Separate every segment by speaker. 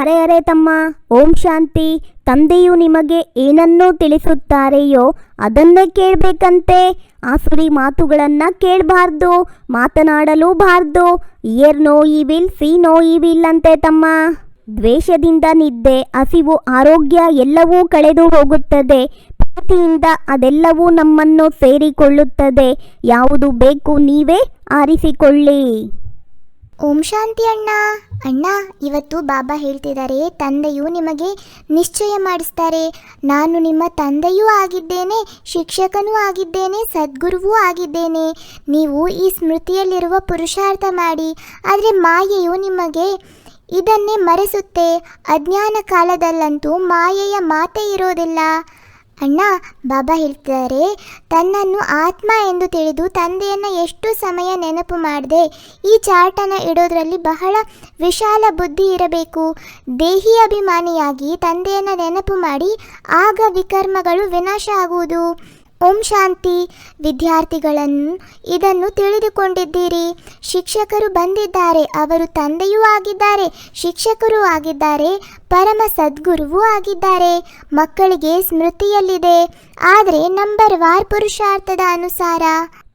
Speaker 1: ಅರೆ ಅರೆ ತಮ್ಮ, ಓಂ ಶಾಂತಿ. ತಂದೆಯು ನಿಮಗೆ ಏನನ್ನೂ ತಿಳಿಸುತ್ತಾರೆಯೋ ಅದನ್ನೇ ಕೇಳಬೇಕಂತೆ. ಆಸುರಿ ಮಾತುಗಳನ್ನು ಕೇಳಬಾರ್ದು ಮಾತನಾಡಲೂಬಾರ್ದು hear no evil see no evil ಅಂತೆ ತಮ್ಮ. ದ್ವೇಷದಿಂದ ನಿದ್ದೆ, ಹಸಿವು, ಆರೋಗ್ಯ ಎಲ್ಲವೂ ಕಳೆದು ಹೋಗುತ್ತದೆ. ಪ್ರೀತಿಯಿಂದ ಅದೆಲ್ಲವೂ ನಮ್ಮನ್ನು ಸೇರಿಕೊಳ್ಳುತ್ತದೆ. ಯಾವುದು ಬೇಕು ನೀವೇ ಆರಿಸಿಕೊಳ್ಳಿ.
Speaker 2: ಓಂ ಶಾಂತಿ ಅಣ್ಣ. ಅಣ್ಣ, ಇವತ್ತು ಬಾಬಾ ಹೇಳ್ತಿದ್ದಾರೆ ತಂದೆಯು ನಿಮಗೆ ನಿಶ್ಚಯ ಮಾಡಿಸ್ತಾರೆ. ನಾನು ನಿಮ್ಮ ತಂದೆಯೂ ಆಗಿದ್ದೇನೆ, ಶಿಕ್ಷಕನೂ ಆಗಿದ್ದೇನೆ, ಸದ್ಗುರುವೂ ಆಗಿದ್ದೇನೆ. ನೀವು ಈ ಸ್ಮೃತಿಯಲ್ಲಿರುವ ಪುರುಷಾರ್ಥ ಮಾಡಿ, ಆದರೆ ಮಾಯೆಯು ನಿಮಗೆ ಇದನ್ನೇ ಮರೆಸುತ್ತೆ. ಅಜ್ಞಾನ ಕಾಲದಲ್ಲಂತೂ ಮಾಯೆಯ ಮಾತೇ ಇರೋದಿಲ್ಲ. ಅಣ್ಣ, ಬಾಬಾ ಹೇಳ್ತಾರೆ ತನ್ನನ್ನು ಆತ್ಮ ಎಂದು ತಿಳಿದು ತಂದೆಯನ್ನು ಎಷ್ಟು ಸಮಯ ನೆನಪು ಮಾಡದೆ, ಈ ಚಾರ್ಟನ್ನು ಇಡೋದರಲ್ಲಿ ಬಹಳ ವಿಶಾಲ ಬುದ್ಧಿ ಇರಬೇಕು. ದೇಹಿ ಅಭಿಮಾನಿಯಾಗಿ ತಂದೆಯನ್ನು ನೆನಪು ಮಾಡಿ, ಆಗ ವಿಕರ್ಮಗಳು ವಿನಾಶ ಆಗುವುದು. ಓಂ ಶಾಂತಿ. ವಿದ್ಯಾರ್ಥಿಗಳನ್ನು ಇದನ್ನು ತಿಳಿದುಕೊಂಡಿದ್ದೀರಿ. ಶಿಕ್ಷಕರು ಬಂದಿದ್ದಾರೆ, ಅವರು ತಂದೆಯೂ ಆಗಿದ್ದಾರೆ, ಶಿಕ್ಷಕರೂ ಆಗಿದ್ದಾರೆ, ಪರಮ ಸದ್ಗುರುವೂ ಆಗಿದ್ದಾರೆ. ಮಕ್ಕಳಿಗೆ ಸ್ಮೃತಿಯಲ್ಲಿದೆ, ಆದರೆ ನಂಬರ್ ವಾರ್ ಪುರುಷಾರ್ಥದ ಅನುಸಾರ.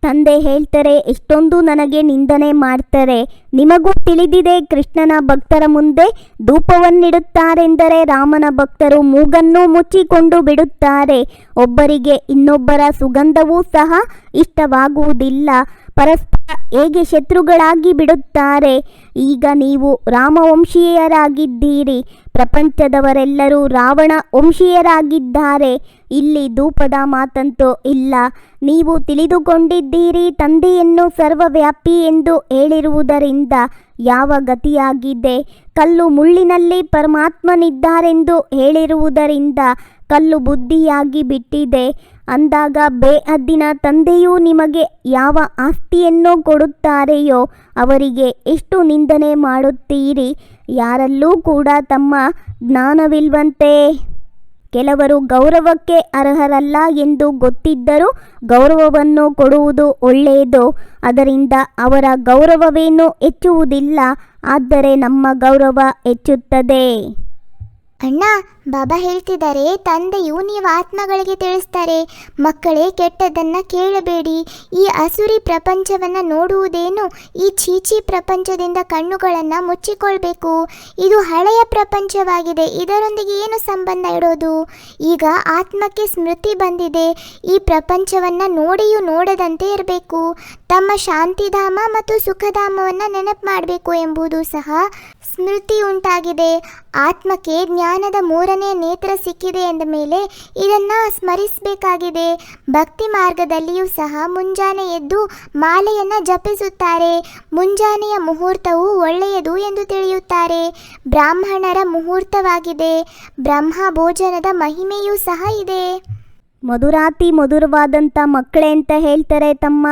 Speaker 1: ತಂದೆ ಹೇಳ್ತಾರೆ ಎಷ್ಟೊಂದು ನನಗೆ ನಿಂದನೆ ಮಾಡ್ತಾರೆ. ನಿಮಗೂ ತಿಳಿದಿದೆ, ಕೃಷ್ಣನ ಭಕ್ತರ ಮುಂದೆ ಧೂಪವನ್ನಿಡುತ್ತಾರೆಂದರೆ ರಾಮನ ಭಕ್ತರು ಮೂಗನ್ನು ಮುಚ್ಚಿಕೊಂಡು ಬಿಡುತ್ತಾರೆ. ಒಬ್ಬರಿಗೆ ಇನ್ನೊಬ್ಬರ ಸುಗಂಧವೂ ಸಹ ಇಷ್ಟವಾಗುವುದಿಲ್ಲ. ಪರಸ್ಪರ ಹೇಗೆ ಶತ್ರುಗಳಾಗಿ ಬಿಡುತ್ತಾರೆ? ಈಗ ನೀವು ರಾಮವಂಶೀಯರಾಗಿದ್ದೀರಿ. ಪ್ರಪಂಚದವರೆಲ್ಲರೂ ರಾವಣ ವಂಶೀಯರಾಗಿದ್ದಾರೆ. ಇಲ್ಲಿ ಧೂಪದ ಮಾತಂತೂ ಇಲ್ಲ. ನೀವು ತಿಳಿದುಕೊಂಡಿದ್ದೀರಿ ತಂದೆಯನ್ನು ಸರ್ವವ್ಯಾಪಿ ಎಂದು ಹೇಳಿರುವುದರಿಂದ ಯಾವ ಗತಿಯಾಗಿದೆ? ಕಲ್ಲು ಮುಳ್ಳಿನಲ್ಲಿ ಪರಮಾತ್ಮನಿದ್ದಾರೆಂದು ಹೇಳಿರುವುದರಿಂದ ಕಲ್ಲು ಬುದ್ಧಿಯಾಗಿ ಬಿಟ್ಟಿದೆ. ಅಂದಾಗ ಬೇಹದ್ದಿನ ತಂದೆಯೂ ನಿಮಗೆ ಯಾವ ಆಸ್ತಿಯನ್ನು ಕೊಡುತ್ತಾರೆಯೋ ಅವರಿಗೆ ಎಷ್ಟು ನಿಂದನೆ ಮಾಡುತ್ತೀರಿ? ಯಾರಲ್ಲೂ ಕೂಡ ತಮ್ಮ ಜ್ಞಾನವಿಲ್ವಂತೆ. ಕೆಲವರು ಗೌರವಕ್ಕೆ ಅರ್ಹರಲ್ಲ ಎಂದು ಗೊತ್ತಿದ್ದರೂ ಗೌರವವನ್ನು ಕೊಡುವುದು ಒಳ್ಳೆಯದು. ಅದರಿಂದ ಅವರ ಗೌರವವೇನೂ ಹೆಚ್ಚುವುದಿಲ್ಲ. ಆದರೆ ನಮ್ಮ ಗೌರವ ಹೆಚ್ಚುತ್ತದೆ.
Speaker 2: ಅಣ್ಣ, ಬಾಬಾ ಹೇಳ್ತಿದ್ದಾರೆ, ತಂದೆಯು ನೀವು ಆತ್ಮಗಳಿಗೆ ತಿಳಿಸ್ತಾರೆ. ಮಕ್ಕಳೇ ಕೆಟ್ಟದನ್ನ ಕೇಳಬೇಡಿ. ಈ ಅಸುರಿ ಪ್ರಪಂಚವನ್ನ ನೋಡುವುದೇನು? ಈ ಚೀಚಿ ಪ್ರಪಂಚದಿಂದ ಕಣ್ಣುಗಳನ್ನು ಮುಚ್ಚಿಕೊಳ್ಬೇಕು. ಇದು ಹಳೆಯ ಪ್ರಪಂಚವಾಗಿದೆ. ಇದರೊಂದಿಗೆ ಏನು ಸಂಬಂಧ ಇಡೋದು? ಈಗ ಆತ್ಮಕ್ಕೆ ಸ್ಮೃತಿ ಬಂದಿದೆ. ಈ ಪ್ರಪಂಚವನ್ನ ನೋಡಿಯೂ ನೋಡದಂತೆ ಇರಬೇಕು. ತಮ್ಮ ಶಾಂತಿಧಾಮ ಮತ್ತು ಸುಖಧಾಮವನ್ನು ನೆನಪು ಮಾಡಬೇಕು ಎಂಬುದು ಸಹ ಸ್ಮೃತಿ ಉಂಟಾಗಿದೆ. ಆತ್ಮಕ್ಕೆ ಜ್ಞಾನದ ಮೂರನೇ ನೇತ್ರ ಸಿಕ್ಕಿದೆ ಎಂದ ಮೇಲೆ ಇದನ್ನ ಸ್ಮರಿಸಬೇಕಾಗಿದೆ. ಭಕ್ತಿ ಮಾರ್ಗದಲ್ಲಿಯೂ ಸಹ ಮುಂಜಾನೆ ಎದ್ದು ಮಾಲೆಯನ್ನ ಜಪಿಸುತ್ತಾರೆ. ಮುಂಜಾನೆಯ ಮುಹೂರ್ತವು ಒಳ್ಳೆಯದು ಎಂದು ತಿಳಿಯುತ್ತಾರೆ. ಬ್ರಾಹ್ಮಣರ ಮುಹೂರ್ತವಾಗಿದೆ. ಬ್ರಹ್ಮ ಭೋಜನದ ಮಹಿಮೆಯೂ ಸಹ ಇದೆ.
Speaker 1: ಮಧುರಾತಿ ಮಧುರವಾದಂಥ ಮಕ್ಕಳೇ ಅಂತ ಹೇಳ್ತಾರೆ ತಮ್ಮ.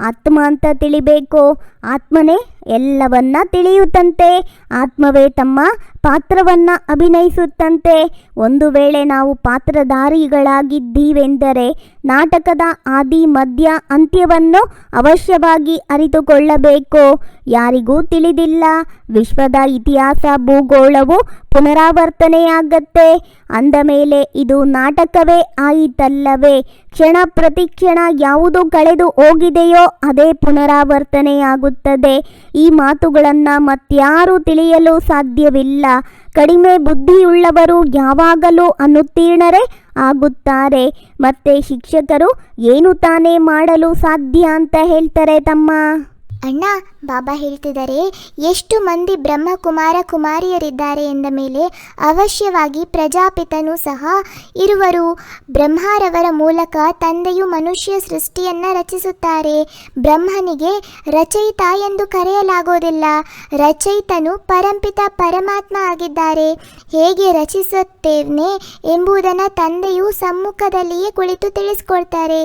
Speaker 1: ಆತ್ಮ ಅಂತ ತಿಳಿಬೇಕು. ಆತ್ಮನೇ ಎಲ್ಲವನ್ನ ತಿಳಿಯುತ್ತಂತೆ, ಆತ್ಮವೇ ತಮ್ಮ ಪಾತ್ರವನ್ನ ಅಭಿನಯಿಸುತ್ತಂತೆ. ಒಂದು ವೇಳೆ ನಾವು ಪಾತ್ರಧಾರಿಗಳಾಗಿದ್ದೀವೆಂದರೆ ನಾಟಕದ ಆದಿ, ಮಧ್ಯ ಅಂತ್ಯವನ್ನು ಅವಶ್ಯವಾಗಿ ಅರಿತುಕೊಳ್ಳಬೇಕು. ಯಾರಿಗೂ ತಿಳಿದಿಲ್ಲ, ವಿಶ್ವದ ಇತಿಹಾಸ, ಭೂಗೋಳವು ಪುನರಾವರ್ತನೆಯಾಗತ್ತೆ. ಅಂದ ಮೇಲೆ ಇದು ನಾಟಕವೇ ಆಯಿತಲ್ಲವೇ? ಕ್ಷಣ ಪ್ರತಿಕ್ಷಣ ಯಾವುದು ಕಳೆದು ಹೋಗಿದೆಯೋ ಅದೇ ಪುನರಾವರ್ತನೆಯಾಗುತ್ತದೆ. ಈ ಮಾತುಗಳನ್ನು ಮತ್ಯಾರೂ ತಿಳಿಯಲು ಸಾಧ್ಯವಿಲ್ಲ. ಕಡಿಮೆ ಬುದ್ಧಿಯುಳ್ಳವರು ಯಾವಾಗಲೂ ಅನುತ್ತೀರ್ಣರೇ ಆಗುತ್ತಾರೆ. ಮತ್ತೆ ಶಿಕ್ಷಕರು ಏನು ತಾನೇ ಮಾಡಲು ಸಾಧ್ಯ ಅಂತ ಹೇಳ್ತಾರೆ ತಮ್ಮ
Speaker 2: ಅಣ್ಣ, ಬಾಬಾ ಹೇಳ್ತಿದ್ದಾರೆ, ಎಷ್ಟು ಮಂದಿ ಬ್ರಹ್ಮಕುಮಾರ ಕುಮಾರಿಯರಿದ್ದಾರೆ ಎಂದ ಮೇಲೆ ಅವಶ್ಯವಾಗಿ ಪ್ರಜಾಪಿತನೂ ಸಹ ಇರುವರು. ಬ್ರಹ್ಮರವರ ಮೂಲಕ ತಂದೆಯು ಮನುಷ್ಯ ಸೃಷ್ಟಿಯನ್ನು ರಚಿಸುತ್ತಾರೆ. ಬ್ರಹ್ಮನಿಗೆ ರಚಯಿತ ಎಂದು ಕರೆಯಲಾಗೋದಿಲ್ಲ. ರಚಯಿತನು ಪರಂಪಿತ ಪರಮಾತ್ಮ ಆಗಿದ್ದಾರೆ. ಹೇಗೆ ರಚಿಸುತ್ತೇನೆ ಎಂಬುದನ್ನು ತಂದೆಯು ಸಮ್ಮುಖದಲ್ಲಿಯೇ ಕುಳಿತು ತಿಳಿಸ್ಕೊಳ್ತಾರೆ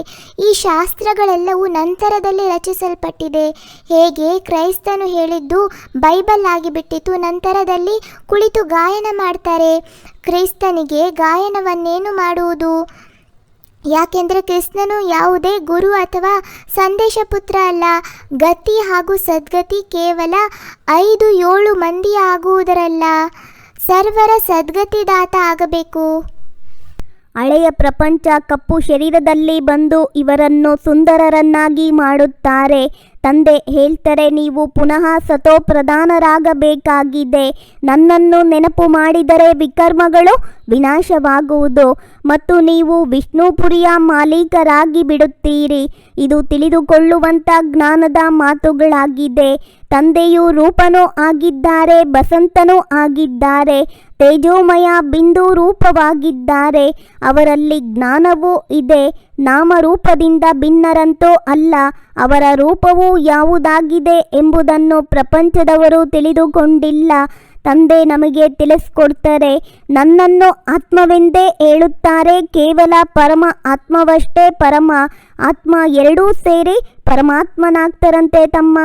Speaker 2: ಈ ಶಾಸ್ತ್ರಗಳೆಲ್ಲವೂ ನಂತರದಲ್ಲಿ ರಚಿಸಲ್ಪಟ್ಟಿದೆ. ಹೇಗೆ ಕ್ರೈಸ್ತನು ಹೇಳಿದ್ದು ಬೈಬಲ್ ಆಗಿಬಿಟ್ಟಿತು, ನಂತರದಲ್ಲಿ ಕುಳಿತು ಗಾಯನ ಮಾಡ್ತಾರೆ. ಕ್ರೈಸ್ತನಿಗೆ ಗಾಯನವನ್ನೇನು ಮಾಡುವುದು? ಯಾಕೆಂದರೆ ಕೃಷ್ಣನು ಯಾವುದೇ ಗುರು ಅಥವಾ ಸಂದೇಶ ಪುತ್ರ ಅಲ್ಲ. ಗತಿ ಹಾಗೂ ಸದ್ಗತಿ ಕೇವಲ ಐದು ಏಳು ಮಂದಿ ಆಗುವುದರಲ್ಲ. ಸರ್ವರ ಸದ್ಗತಿದಾತ ಆಗಬೇಕು.
Speaker 1: ಹಳೆಯ ಪ್ರಪಂಚ ಕಪ್ಪು ಶರೀರದಲ್ಲಿ ಬಂದು ಇವರನ್ನು ಸುಂದರರನ್ನಾಗಿ ಮಾಡುತ್ತಾರೆ. ತಂದೆ ಹೇಳ್ತಾರೆ, ನೀವು ಪುನಃ ಸತೋ ಪ್ರಧಾನರಾಗಬೇಕಾಗಿದೆ ನನ್ನನ್ನು ನೆನಪು ಮಾಡಿದರೆ ವಿಕರ್ಮಗಳು ವಿನಾಶವಾಗುವುದು. ಮತ್ತು ನೀವು ವಿಷ್ಣುಪುರಿಯ ಮಾಲೀಕರಾಗಿ ಬಿಡುತ್ತೀರಿ. ಇದು ತಿಳಿದುಕೊಳ್ಳುವಂಥ ಜ್ಞಾನದ ಮಾತುಗಳಾಗಿದೆ. ತಂದೆಯು ರೂಪನೂ ಆಗಿದ್ದಾರೆ, ಬಸಂತನೂ ಆಗಿದ್ದಾರೆ, ತೇಜೋಮಯ ಬಿಂದು ರೂಪವಾಗಿದ್ದಾರೆ. ಅವರಲ್ಲಿ ಜ್ಞಾನವೂ ಇದೆ. ನಾಮರೂಪದಿಂದ ಭಿನ್ನರಂತೂ ಅಲ್ಲ, ಅವರ ರೂಪವು ಯಾವುದಾಗಿದೆ ಎಂಬುದನ್ನು ಪ್ರಪಂಚದವರು ತಿಳಿದುಕೊಂಡಿಲ್ಲ. ತಂದೆ ನಮಗೆ ತಿಳಿಸ್ಕೊಡ್ತಾರೆ, ನನ್ನನ್ನು ಆತ್ಮವೆಂದೇ ಹೇಳುತ್ತಾರೆ, ಕೇವಲ ಪರಮ ಆತ್ಮವಷ್ಟೇ ಪರಮ, ಆತ್ಮ ಎರಡೂ ಸೇರಿ ಪರಮಾತ್ಮನಾಗ್ತಾರಂತೆ ತಮ್ಮ.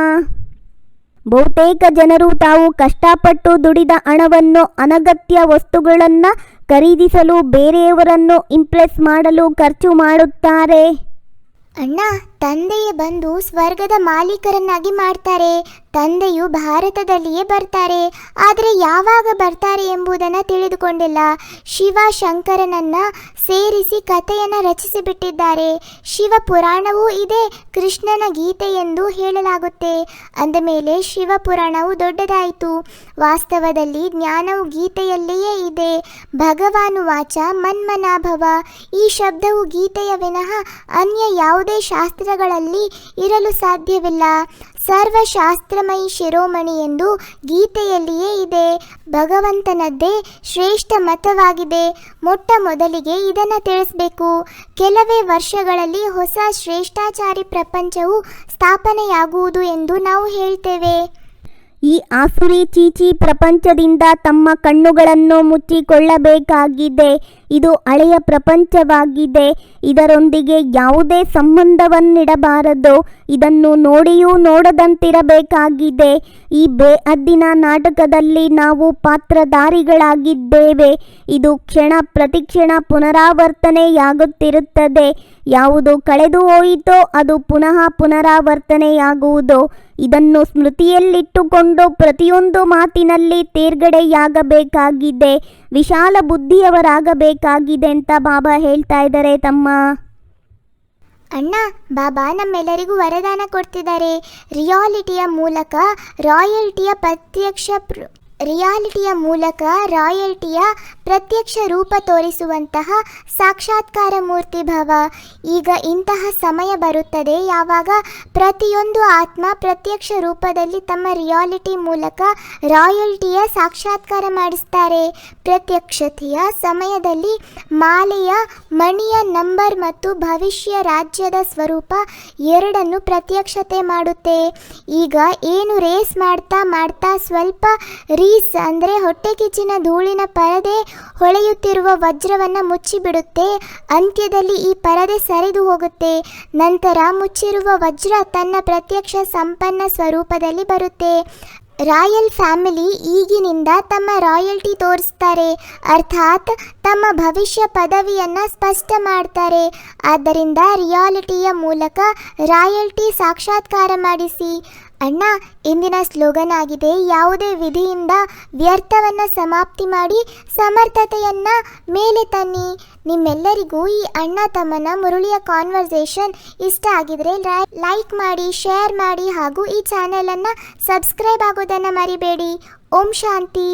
Speaker 1: ಬಹುತೇಕ ಜನರು ತಾವು ಕಷ್ಟಪಟ್ಟು ದುಡಿದ ಹಣವನ್ನು ಅನಗತ್ಯ ವಸ್ತುಗಳನ್ನು ಖರೀದಿಸಲು ಬೇರೆಯವರನ್ನು ಇಂಪ್ರೆಸ್ ಮಾಡಲು ಖರ್ಚು ಮಾಡುತ್ತಾರೆ.
Speaker 2: ಅಣ್ಣ ತಂದೆಯೇ ಬಂದು ಸ್ವರ್ಗದ ಮಾಲೀಕರನ್ನಾಗಿ ಮಾಡ್ತಾರೆ. ತಂದೆಯು ಭಾರತದಲ್ಲಿಯೇ ಬರ್ತಾರೆ. ಆದರೆ ಯಾವಾಗ ಬರ್ತಾರೆ ಎಂಬುದನ್ನು ತಿಳಿದುಕೊಂಡಿಲ್ಲ. ಶಿವ ಶಂಕರನನ್ನ ಸೇರಿಸಿ ಕಥೆಯನ್ನು ರಚಿಸಿಬಿಟ್ಟಿದ್ದಾರೆ. ಶಿವ ಪುರಾಣವೂ ಇದೆ, ಕೃಷ್ಣನ ಗೀತೆ ಎಂದು ಹೇಳಲಾಗುತ್ತೆ. ಅಂದಮೇಲೆ ಶಿವ ಪುರಾಣವು ದೊಡ್ಡದಾಯಿತು. ವಾಸ್ತವದಲ್ಲಿ ಜ್ಞಾನವು ಗೀತೆಯಲ್ಲಿಯೇ ಇದೆ. ಭಗವಾನು ವಾಚ ಮನ್ಮನಾಭವ. ಈ ಶಬ್ದವು ಗೀತೆಯ ವಿನಃ ಅನ್ಯ ಯಾವುದೇ ಶಾಸ್ತ್ರಗಳಲ್ಲಿ ಇರಲು ಸಾಧ್ಯವಿಲ್ಲ. ಸರ್ವಶಾಸ್ತ್ರಮಯಿ ಶಿರೋಮಣಿ ಎಂದು ಗೀತೆಯಲ್ಲಿಯೇ ಇದೆ. ಭಗವಂತನದ್ದೇ ಶ್ರೇಷ್ಠ ಮತವಾಗಿದೆ. ಮೊಟ್ಟ ಮೊದಲಿಗೆ ಇದನ್ನು ತಿಳಿಸಬೇಕು. ಕೆಲವೇ ವರ್ಷಗಳಲ್ಲಿ ಹೊಸ ಶ್ರೇಷ್ಠಾಚಾರಿ ಪ್ರಪಂಚವು ಸ್ಥಾಪನೆಯಾಗುವುದು ಎಂದು ನಾವು ಹೇಳ್ತೇವೆ.
Speaker 1: ಈ ಆಸುರಿ ಚೀಚಿ ಪ್ರಪಂಚದಿಂದ ತಮ್ಮ ಕಣ್ಣುಗಳನ್ನು ಮುಚ್ಚಿಕೊಳ್ಳಬೇಕಾಗಿದೆ. ಇದು ಹಳೆಯ ಪ್ರಪಂಚವಾಗಿದೆ. ಇದರೊಂದಿಗೆ ಯಾವುದೇ ಸಂಬಂಧವನ್ನಿಡಬಾರದು. ಇದನ್ನು ನೋಡಿಯೂ ನೋಡದಂತಿರಬೇಕಾಗಿದೆ. ಈ ಬೇಅದ್ದಿನ ನಾಟಕದಲ್ಲಿ ನಾವು ಪಾತ್ರಧಾರಿಗಳಾಗಿದ್ದೇವೆ. ಇದು ಕ್ಷಣ ಪ್ರತಿಕ್ಷಣ ಪುನರಾವರ್ತನೆಯಾಗುತ್ತಿರುತ್ತದೆ. ಯಾವುದು ಕಳೆದು ಹೋಯಿತೋ ಅದು ಪುನಃ ಪುನರಾವರ್ತನೆಯಾಗುವುದು. ಇದನ್ನು ಸ್ಮೃತಿಯಲ್ಲಿಟ್ಟುಕೊಂಡು ಪ್ರತಿಯೊಂದು ಮಾತಿನಲ್ಲಿ ತೇರ್ಗಡೆಯಾಗಬೇಕಾಗಿದೆ. ವಿಶಾಲ ಬುದ್ಧಿಯವರಾಗಬೇಕಾಗಿದೆ ಅಂತ ಬಾಬಾ ಹೇಳ್ತಾ ಇದ್ದಾರೆ ತಮ್ಮ.
Speaker 2: ಅಣ್ಣ, ಬಾಬಾ ನಮ್ಮೆಲ್ಲರಿಗೂ ವರದಾನ ಕೊಡ್ತಿದ್ದಾರೆ. ರಿಯಾಲಿಟಿಯ ಮೂಲಕ ರಾಯಲ್ಟಿಯ ಪ್ರತ್ಯಕ್ಷ ಪ್ರ- ರಿಯಾಲಿಟಿಯ ಮೂಲಕ ರಾಯಲ್ಟಿಯ ಪ್ರತ್ಯಕ್ಷ ರೂಪ ತೋರಿಸುವಂತಹ ಸಾಕ್ಷಾತ್ಕಾರ ಮೂರ್ತಿ ಭಾವ. ಈಗ ಇಂತಹ ಸಮಯ ಬರುತ್ತದೆ. ಯಾವಾಗ ಪ್ರತಿಯೊಂದು ಆತ್ಮ ಪ್ರತ್ಯಕ್ಷ ರೂಪದಲ್ಲಿ ತಮ್ಮ ರಿಯಾಲಿಟಿ ಮೂಲಕ ರಾಯಲ್ಟಿಯ ಸಾಕ್ಷಾತ್ಕಾರ ಮಾಡಿಸ್ತಾರೆ. ಪ್ರತ್ಯಕ್ಷತೆಯ ಸಮಯದಲ್ಲಿ ಮಾಲೆಯ ಮಣಿಯ ನಂಬರ್ ಮತ್ತು ಭವಿಷ್ಯ ರಾಜ್ಯದ ಸ್ವರೂಪ ಎರಡನ್ನು ಪ್ರತ್ಯಕ್ಷತೆ ಮಾಡುತ್ತೆ. ಈಗ ಏನು ರೇಸ್ ಮಾಡ್ತಾ ಮಾಡ್ತಾ ಸ್ವಲ್ಪ ರೀಸ್ ಅಂದರೆ ಹೊಟ್ಟೆ ಕಿಚ್ಚಿನ ಧೂಳಿನ ಪರದೆ ಹೊಳೆಯುತ್ತಿರುವ ವಜ್ರವನ್ನು ಮುಚ್ಚಿಬಿಡುತ್ತೆ. ಅಂತ್ಯದಲ್ಲಿ ಈ ಪರದೆ ಸರಿದು ಹೋಗುತ್ತೆ. ನಂತರ ಮುಚ್ಚಿರುವ ವಜ್ರ ತನ್ನ ಪ್ರತ್ಯಕ್ಷ ಸಂಪನ್ನ ಸ್ವರೂಪದಲ್ಲಿ ಬರುತ್ತೆ. ರಾಯಲ್ ಫ್ಯಾಮಿಲಿ ಈಗಿನಿಂದ ತಮ್ಮ ರಾಯಲ್ಟಿ ತೋರಿಸ್ತಾರೆ. ಅರ್ಥಾತ್ ತಮ್ಮ ಭವಿಷ್ಯ ಪದವಿಯನ್ನು ಸ್ಪಷ್ಟ ಮಾಡ್ತಾರೆ. ಆದ್ದರಿಂದ ರಿಯಾಲಿಟಿಯ ಮೂಲಕ ರಾಯಲ್ಟಿ ಸಾಕ್ಷಾತ್ಕಾರ ಮಾಡಿಸಿ. ಅಣ್ಣ, ಇಂದಿನ ಸ್ಲೋಗನ್ ಆಗಿದೆ, ಯಾವುದೇ ವಿಧಿಯಿಂದ ವ್ಯರ್ಥವನ್ನು ಸಮಾಪ್ತಿ ಮಾಡಿ ಸಮರ್ಥತೆಯನ್ನ ಮೇಲೆ ತನ್ನಿ. ನಿಮ್ಮೆಲ್ಲರಿಗೂ ಈ ಅಣ್ಣ ತಮ್ಮನ ಮುರುಳಿಯ ಕಾನ್ವರ್ಸೇಷನ್ ಇಷ್ಟ ಆಗಿದ್ರೆ ಲೈಕ್ ಮಾಡಿ ಶೇರ್ ಮಾಡಿ ಹಾಗೂ ಈ ಚಾನೆಲನ್ನು ಸಬ್ಸ್ಕ್ರೈಬ್ ಆಗೋದನ್ನು ಮರಿಬೇಡಿ. ಓಂ ಶಾಂತಿ.